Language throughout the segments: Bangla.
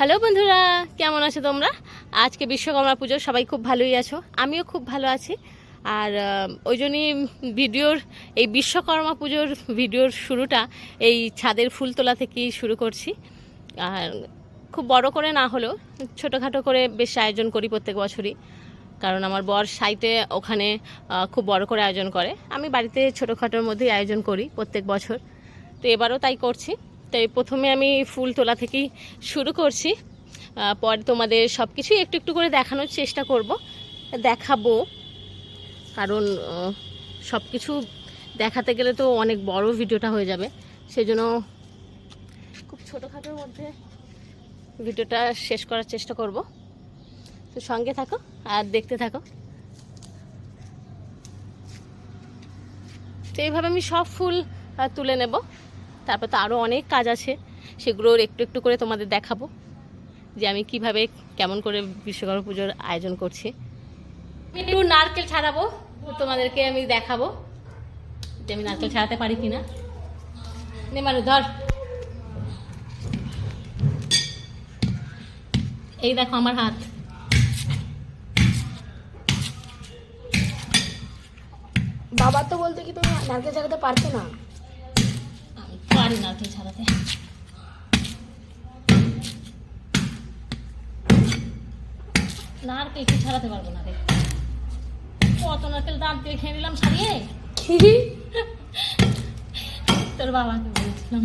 হ্যালো বন্ধুরা, কেমন আছো তোমরা? আজকে বিশ্বকর্মা পুজো, সবাই খুব ভালোই আছো, আমিও খুব ভালো আছি। আর ওই জন্যই ভিডিওর, এই বিশ্বকর্মা পুজোর ভিডিওর শুরুটা এই ছাদের ফুল তোলা থেকেই শুরু করছি। আর খুব বড় করে না হলেও, ছোটোখাটো করে বেশ আয়োজন করি প্রত্যেক বছরই। কারণ আমার বর সাইটে ওখানে খুব বড় করে আয়োজন করে। আমি বাড়িতে ছোটোখাটোর মধ্যেই আয়োজন করি প্রত্যেক বছর। তো এবারও তাই করছি। তাই প্রথমে আমি ফুল তোলা থেকেই শুরু করছি। পরে তোমাদের সব কিছুই একটু একটু করে দেখানোর চেষ্টা করব। দেখাবো। কারণ সব কিছু দেখাতে গেলে তো অনেক বড় ভিডিওটা হয়ে যাবে। সেজন্য খুব ছোটোখাটোর মধ্যে ভিডিওটা শেষ করার চেষ্টা করব। তো সঙ্গে থাকো আর দেখতে থাকো। তো এইভাবে আমি সব ফুল তুলে নেব। তারপর তো আরও অনেক কাজ আছে সেগুলোর একটু একটু করে তোমাদের দেখাবো যে আমি কীভাবে কেমন করে বিশ্বকর্মা পুজোর আয়োজন করছি। একটু নারকেল ছাড়াবো, তোমাদেরকে আমি দেখাবো যে আমি নারকেল ছাড়াতে পারি কিনা। নে মানু ধর। এই দেখো আমার হাত। বাবা তো বলতে কি তুমি নারকেল চালাতে পারতে না? আমি না নারকেল ছাড়াতে। নারকেল কি ছাড়াতে পারব না রে। কত নারকেল দাম দিয়ে খেয়ে নিলাম ছাড়িয়ে। তোর বাবাকে বলছিলাম।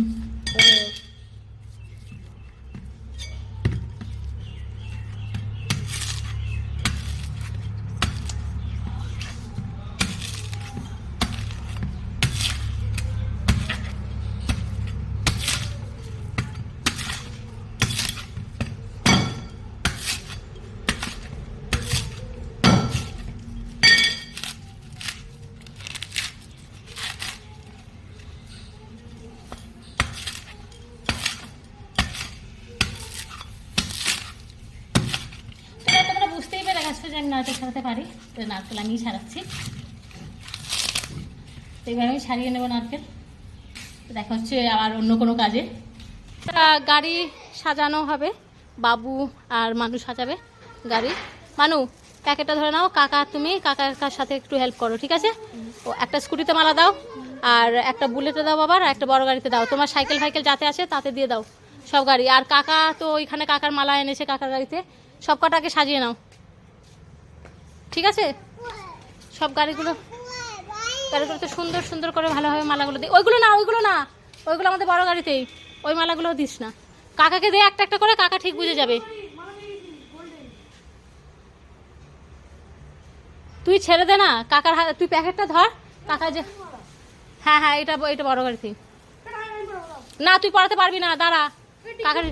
গেছো যে আমি নারকেল ছাড়াতে পারি। তো নারকেল আমিই ছাড়াচ্ছি। তো এবার আমি ছাড়িয়ে নেব নারকেল। দেখা হচ্ছে আবার অন্য কোনো কাজে। গাড়ি সাজানো হবে। বাবু আর মানু সাজাবে গাড়ি। মানু, প্যাকেটটা ধরে নাও। কাকা, তুমি কাকার কার সাথে একটু হেল্প করো, ঠিক আছে? ও, একটা স্কুটিতে মালা দাও, আর একটা বুলেটে দাও বাবার, আর একটা বড় গাড়িতে দাও। তোমার সাইকেল ফাইকেল যাতে আছে তাতে দিয়ে দাও, সব গাড়ি। আর কাকা তো ওইখানে কাকার মালা এনেছে কাকার গাড়িতে। সব কটাকে সাজিয়ে নাও। ঠিক আছে? সব গাড়িগুলো গাড়িগুলো তো সুন্দর সুন্দর করে ভালোভাবে মালাগুলো দিই ওইগুলো না ওইগুলো না। ওইগুলো আমাদের বড় গাড়িতেই। ওই মালাগুলো দিস না। কাকাকে দে একটা একটা করে, কাকা ঠিক বুঝে যাবে। তুই ছেড়ে দে না। কাকার হাত তুই প্যাকেটটা ধর। কাকা যে হ্যাঁ হ্যাঁ এটা এটা বড় গাড়িতে না, তুই পড়াতে পারবি না। দাঁড়া। কাকার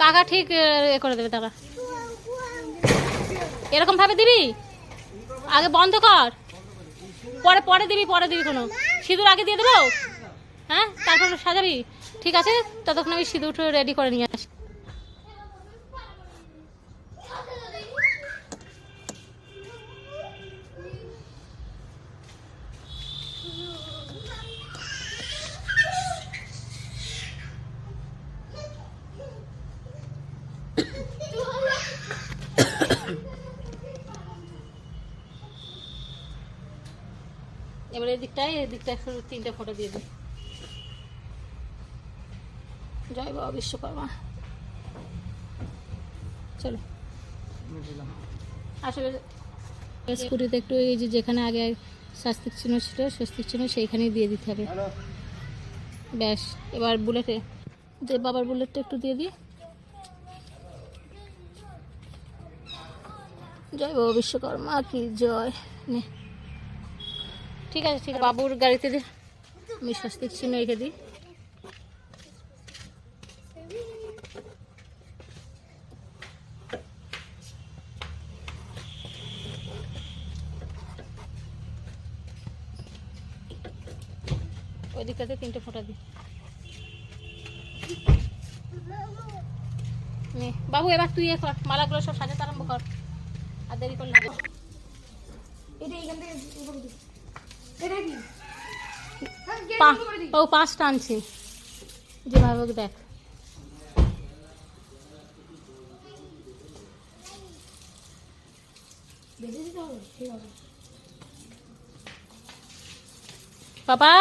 কাকা ঠিক এ করে দেবে, দাঁড়া। এরকম ভাবে দিবি? আগে বন্ধ কর। পরে পরে দিবি পরে দিবি কোনো। সিঁদুর আগে দিয়ে দেবো? হ্যাঁ? তারপর সাজাবি। ঠিক আছে? ততক্ষণ আমি সিঁদুর রেডি করে নিয়ে আসি এবার এই দিকটায় এই দিকটায় শুধু তিনটে ফটো দিয়ে দিই। জয় বাবা বিশ্বকর্মা। চলো। আসলে স্কুটিতে একটু এই যে যেখানে আগে স্বাস্তিক চিহ্ন ছিল স্বস্তিক চিহ্ন সেইখানেই দিয়ে দিতে হবে। ব্যাস এবার বুলেটে যে বাবার বুলেটটা একটু দিয়ে দিই। জয় বাবা বিশ্বকর্মা কি জয়। নে। ঠিক আছে, ঠিক বাবুর গাড়িতে দে। আমি স্বস্তিক চিহ্ন রেখে দিই। ওই দিকটাতে তিনটে ফোঁটা দিই। বাবু, এবার তুই এ কর। মালাগুলো সব সাজাতে আরম্ভ কর। আর দেরি করলে। এটা এখান থেকে ও পাশ টানছি দেখ। বাবা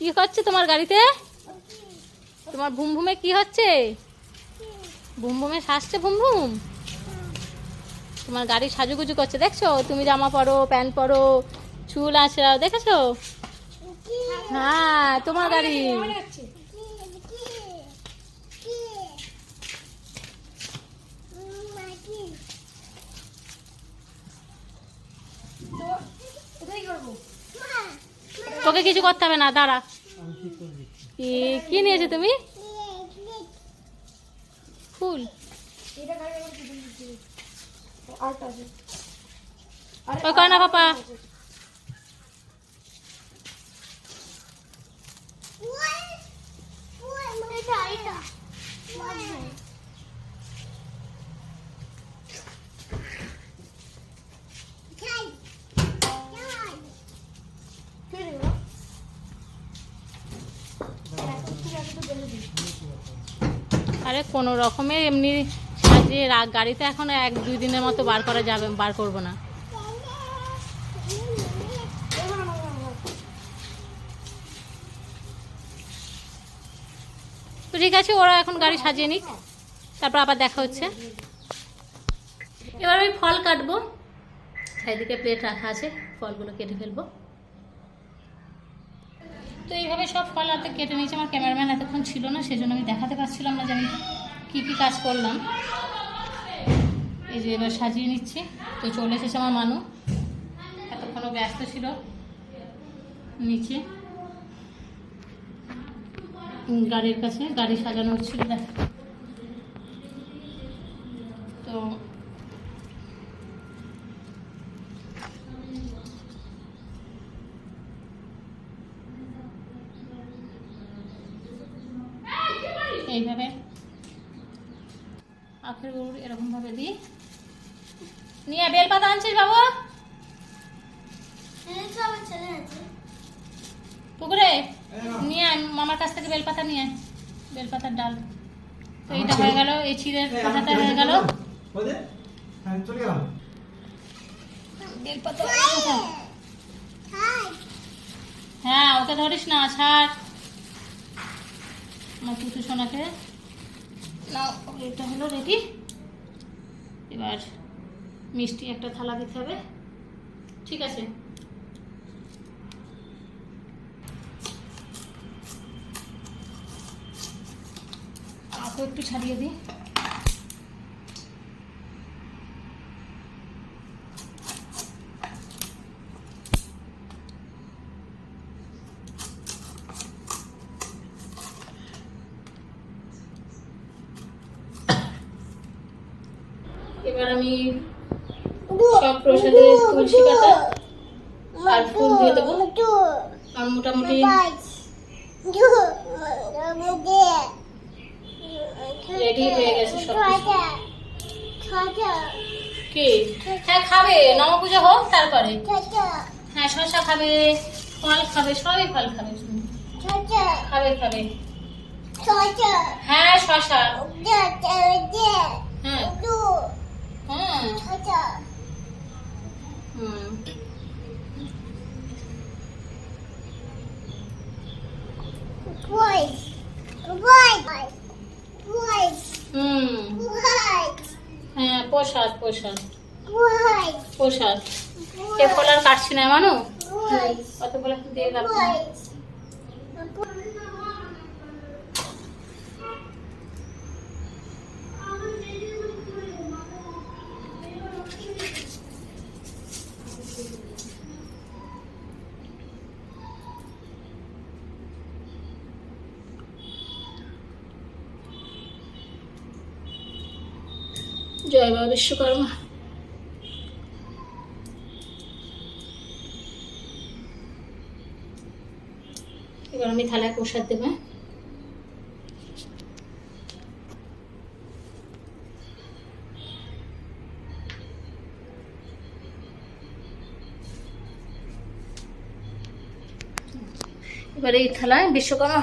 কি হচ্ছে তোমার গাড়িতে? তোমার ভুম ভুমে কি হচ্ছে? ভুম ভুমে সাজছে ভুম ভুম তোমার গাড়ি সাজুগুজু করছে দেখছ? তুমি জামা পরো প্যান্ট পরো চুল আঁচড়াও দেখেছ? হ্যাঁ তোমার গাড়ি। তোকে কিছু করতে হবে না, দাঁড়া। কি নিয়েছো তুমি? ফুল। ওই কয় না, পাপা কে দেবো আরে কোনো রকমে এমনি সাজিয়ে গাড়িতে এখন এক দুই দিনের মতো বার করা যাবে, বার করব না। ঠিক আছে, ওরা এখন গাড়ি সাজিয়ে নিক। তারপর আবার দেখা হচ্ছে। এবার আমি ফল কাটবো। চারিদিকে প্লেট রাখা আছে, ফলগুলো কেটে ফেলব। তো এইভাবে সব ফল হাতে কেটে নিয়েছি। আমার ক্যামেরাম্যান এতক্ষণ ছিল না, সেজন্য আমি দেখাতে পারছিলাম না যে আমি কী কী কাজ করলাম? এই যে এবার সাজিয়ে নিচ্ছি। তো চলে এসেছে আমার মানু। এতক্ষণও ব্যস্ত ছিল। নিচে। গাড়ির কাছে গাড়ি সাজানো হচ্ছিল তো এইভাবে আখের গরুর এরকম ভাবে দিই। নিয়ে বেলপাতা আনছিস বাবু? পুকুরে? নিয়ে আয়, মামার কাছ থেকে বেলপাতা নিয়ে আয়। বেলপাতার ডাল। তো এইটা হয়ে গেল এই চিড়ের পাতাটা হয়ে গেল। চলে গেলাম বেলপাতা হ্যাঁ ওকে ধরিস না ছাড়। আমার পুতু সোনাকে। নাও এটা হলো রেডি এবার মিষ্টি একটা থালা দিতে হবে। ঠিক আছে। একটু ছাড়িয়ে দিই। এবার আমি সব প্রসাদে তুলসী পাতা আর ফুল দিয়ে দেবো। আর মোটামুটি রেডি হয়ে গেছে সব কি? হ্যাঁ খাবে। নম পুজো হোক তারপরে। হ্যাঁ শশা খাবে ফল খাবে সবই ফল খাবে। খাবে খাবে। হ্যাঁ শশা হ্যাঁ। হ্যাঁ হুম হুম হ্যাঁ প্রসাদ প্রসাদ প্রসাদ এ ফল আর কাটছি না মানু কতগুলো দিয়ে লাভ নেই। জয় বাবা বিশ্বকর্মা এবার আমি থালায় প্রসাদ দেবো হ্যাঁ? এবার এই থালায় বিশ্বকর্মা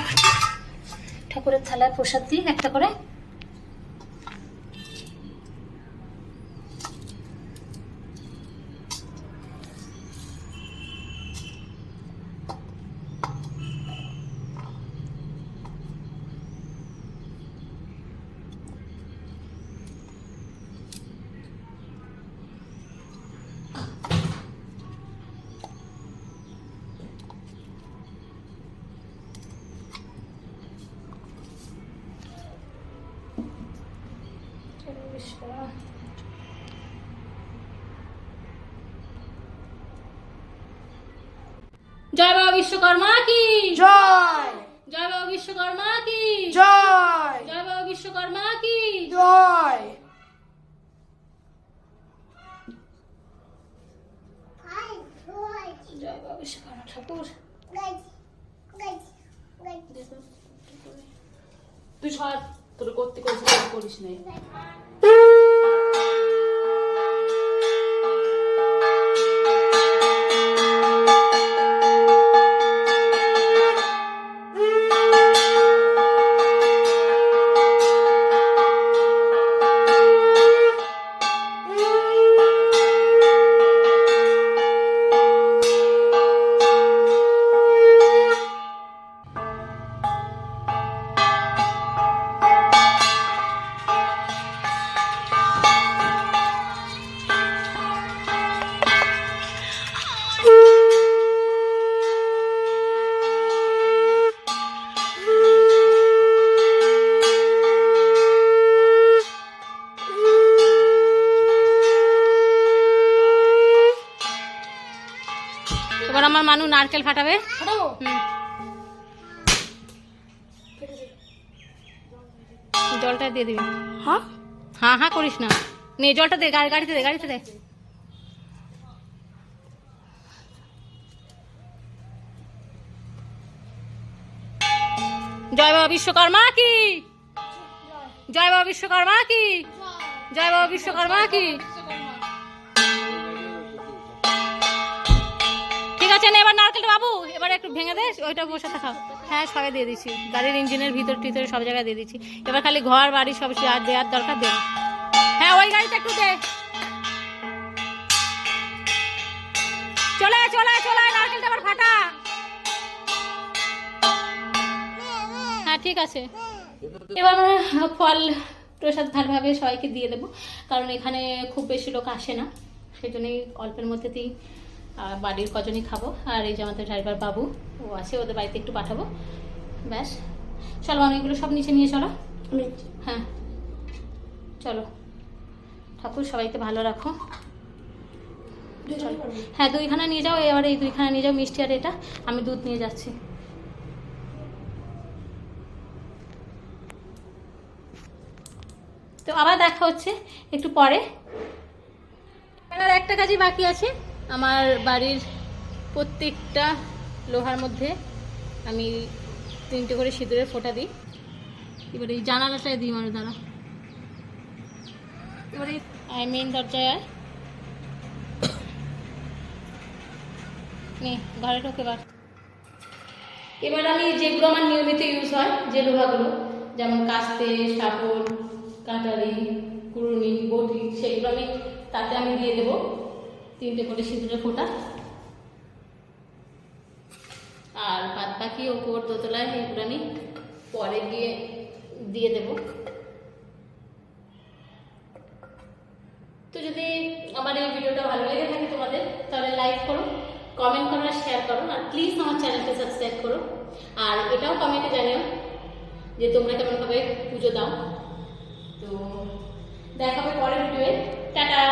ঠাকুরের থালায় প্রসাদ দিই একটা করে জয় বাবা বিশ্বকর্মা কি? জয়। জয় বাবা বিশ্বকর্মা কি? জয়। জয় বাবা বিশ্বকর্মা কি? জয়। জয় বাবা বিশ্বকর্মা ঠাকুর। তুই সর তোর করতে করছিস করিস নাই। মানু নারকেল ফাটাবে। জলটা দিয়ে দিবি। হ্যাঁ? হ্যাঁ হ্যাঁ করিস না। নে জলটা দে গাড়িতে দে গাড়িতে দে। জয় বাবা বিশ্বকর্মা কি? জয় বাবা বিশ্বকর্মা কি? জয় বাবা বিশ্বকর্মা কি? ঠিক না, এবার নারকেলটা বাবু, এবার একটু ভেঙে দে, ওইটা বসে থাকাও হ্যাঁ সবাই দিয়ে দিচ্ছি গাড়ির ইঞ্জিনের ভিতর টিতর সব জায়গায় দিয়ে দিচ্ছি এবার খালি ঘর, বাড়ি সব আর দেওয়ার দরকার দে হ্যাঁ ওই গাড়িটা একটু দে। চলে চলে চলে নারকেলটা আবার ফাটা। হ্যাঁ ঠিক আছে। এবার ফল, প্রসাদ ভালোভাবে সবাইকে দিয়ে দেবো। কারণ এখানে খুব বেশি লোক আসে না। সেই জন্যই অল্পের মধ্যে মধ্যেতেই আহ, বাড়ির কজনই খাব। আর এই যে আমাদের ড্রাইভার বাবু ও আছে ওদের বাড়িতে একটু পাঠাবো। ব্যাস। চলো আমি এগুলো সব নিচে নিয়ে চলো। হ্যাঁ। চলো। ঠাকুর সবাইকে ভালো রাখো। চলো। হ্যাঁ দুইখানা নিয়ে যাও এবার এই দুইখানা নিয়ে যাও মিষ্টি আর এটা। আমি দুধ নিয়ে যাচ্ছি। তো আবার দেখা হচ্ছে একটু পরে। আর একটা কাজই বাকি আছে। আমার বাড়ির প্রত্যেকটা লোহার মধ্যে আমি তিনটে করে সিঁদুরের ফোঁটা দিই। এবার এই জানালাটায় দিই মানুষ দ্বারা। এবারে আয় মেন দরজায় নে, ঘরে ঢোকে এবার। এবার আমি যেগুলো আমার নিয়মিত ইউজ হয়, যে লোহাগুলো, যেমন কাস্তে সাবল কাটারি, কুড়ুনি, বটি, সেগুলো আমি তাতে আমি দিয়ে দেবো। তিনটে করে সিঁদুরের ফোঁটা। আর বাদ বাকি ওপর দোতলায় এগুলো আমি পরে গিয়ে দিয়ে দেব। তো যদি আমার এই ভিডিওটা ভালো লেগে থাকে তোমাদের, তাহলে লাইক করো কমেন্ট করো আর শেয়ার করো, আর প্লিজ আমার চ্যানেলটা সাবস্ক্রাইব করো। আর এটাও কমেন্টে জানিও যে তোমরা কেমনভাবে পুজো দাও। তো দেখা হবে পরের ভিডিওয়ে টাটা!